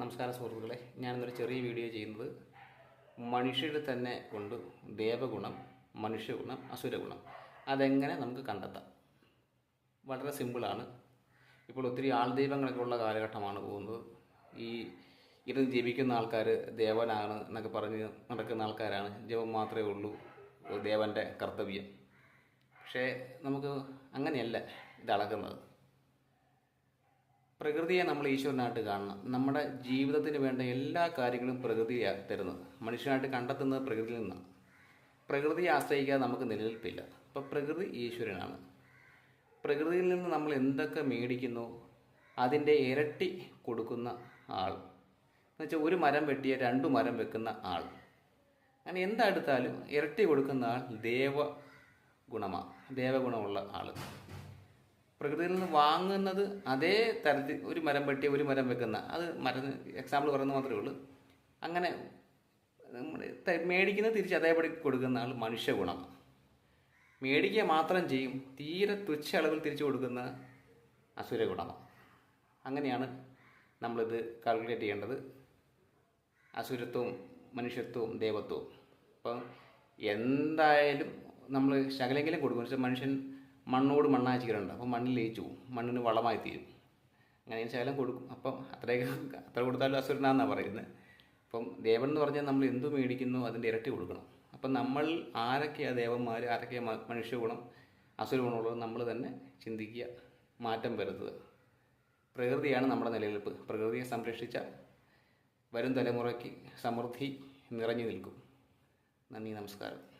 നമസ്കാരം സുഹൃത്തുക്കളെ. ഞാനിന്നൊരു ചെറിയ വീഡിയോ ചെയ്യുന്നത് മനുഷ്യരിൽ തന്നെ കൊണ്ട് ദേവഗുണം മനുഷ്യഗുണം അസുരഗുണം അതെങ്ങനെ നമുക്ക് കണ്ടെത്താം? വളരെ സിമ്പിളാണ്. ഇപ്പോൾ ഒത്തിരി ആൾദൈവങ്ങളൊക്കെ ഉള്ള കാലഘട്ടമാണ് പോകുന്നത്. ഈ ഇരുന്ന് ജീവിക്കുന്ന ആൾക്കാർ ദേവനാണ് എന്നൊക്കെ പറഞ്ഞ് നടക്കുന്ന ആൾക്കാരാണ്. ജപം മാത്രമേ ഉള്ളൂ ദേവന്റെ കർത്തവ്യം. പക്ഷേ നമുക്ക് അങ്ങനെയല്ല ഇത് അളക്കുന്നത്. പ്രകൃതിയെ നമ്മൾ ഈശ്വരനായിട്ട് കാണണം. നമ്മുടെ ജീവിതത്തിന് വേണ്ട എല്ലാ കാര്യങ്ങളും പ്രകൃതിയാണ് തരുന്നത്. മനുഷ്യനായിട്ട് കണ്ടെത്തുന്നത് പ്രകൃതിയിൽ നിന്നാണ്. പ്രകൃതിയെ ആശ്രയിക്കാതെ നമുക്ക് നിലനിൽപ്പില്ല. അപ്പോൾ പ്രകൃതി ഈശ്വരനാണ്. പ്രകൃതിയിൽ നിന്ന് നമ്മൾ എന്തൊക്കെ മേടിക്കുന്നു? അതിന്റെ ഇരട്ടി കൊടുക്കുന്ന ആൾ. എന്നുവെച്ചാൽ ഒരു മരം വെട്ടിയ രണ്ടു മരം വെക്കുന്ന ആൾ. അങ്ങനെ എന്തെടുത്താലും ഇരട്ടി കൊടുക്കുന്ന ആൾ ദേവ ഗുണമാണ് ദേവഗുണമുള്ള ആൾ പ്രകൃതിയിൽ നിന്ന് വാങ്ങുന്നത് അതേ തരത്തിൽ ഒരു മരം വെട്ടിയ ഒരു മരം വെക്കുന്ന അത് മരം എക്സാമ്പിൾ പറയുന്നത് മാത്രമേ ഉള്ളൂ. അങ്ങനെ മേടിക്കുന്നത് തിരിച്ച് അതേപടി കൊടുക്കുന്ന ആൾ മനുഷ്യ ഗുണം. മേടിക്കുക മാത്രം ചെയ്യും തീരെ തുച്ഛ അളവിൽ തിരിച്ചു കൊടുക്കുന്ന അസുരഗുണമാണ് അങ്ങനെയാണ് നമ്മളിത് കാൽക്കുലേറ്റ് ചെയ്യേണ്ടത്. അസുരത്വവും മനുഷ്യത്വവും ദേവത്വവും. അപ്പം എന്തായാലും നമ്മൾ ശകലെങ്കിലും കൊടുക്കും. മനുഷ്യൻ മണ്ണോട് മണ്ണായി അപ്പോൾ മണ്ണിൽ ലയിച്ചു പോകും മണ്ണിന് വളമായി തീരും. അങ്ങനെ ശകലം കൊടുക്കും. അപ്പം അത്രയൊക്കെ അത്ര കൊടുത്താലും അസുരനാന്നാണ് പറയുന്നത് അപ്പം ദേവൻ എന്ന് പറഞ്ഞാൽ നമ്മൾ എന്തു മേടിക്കുന്നു അതിന്റെ ഇരട്ടി കൊടുക്കണം. അപ്പം നമ്മൾ ആരൊക്കെയാണ് ദേവന്മാർ ആരൊക്കെയാണ് മനുഷ്യഗുണം അസുരഗുണമുള്ളത് നമ്മൾ തന്നെ ചിന്തിക്കുക മാറ്റം വരുത്തുക. പ്രകൃതിയാണ് നമ്മുടെ നിലനിൽപ്പ്. പ്രകൃതിയെ സംരക്ഷിച്ച വരും തലമുറയ്ക്ക് സമൃദ്ധി നിറഞ്ഞു നിൽക്കും. നന്ദി നമസ്കാരം.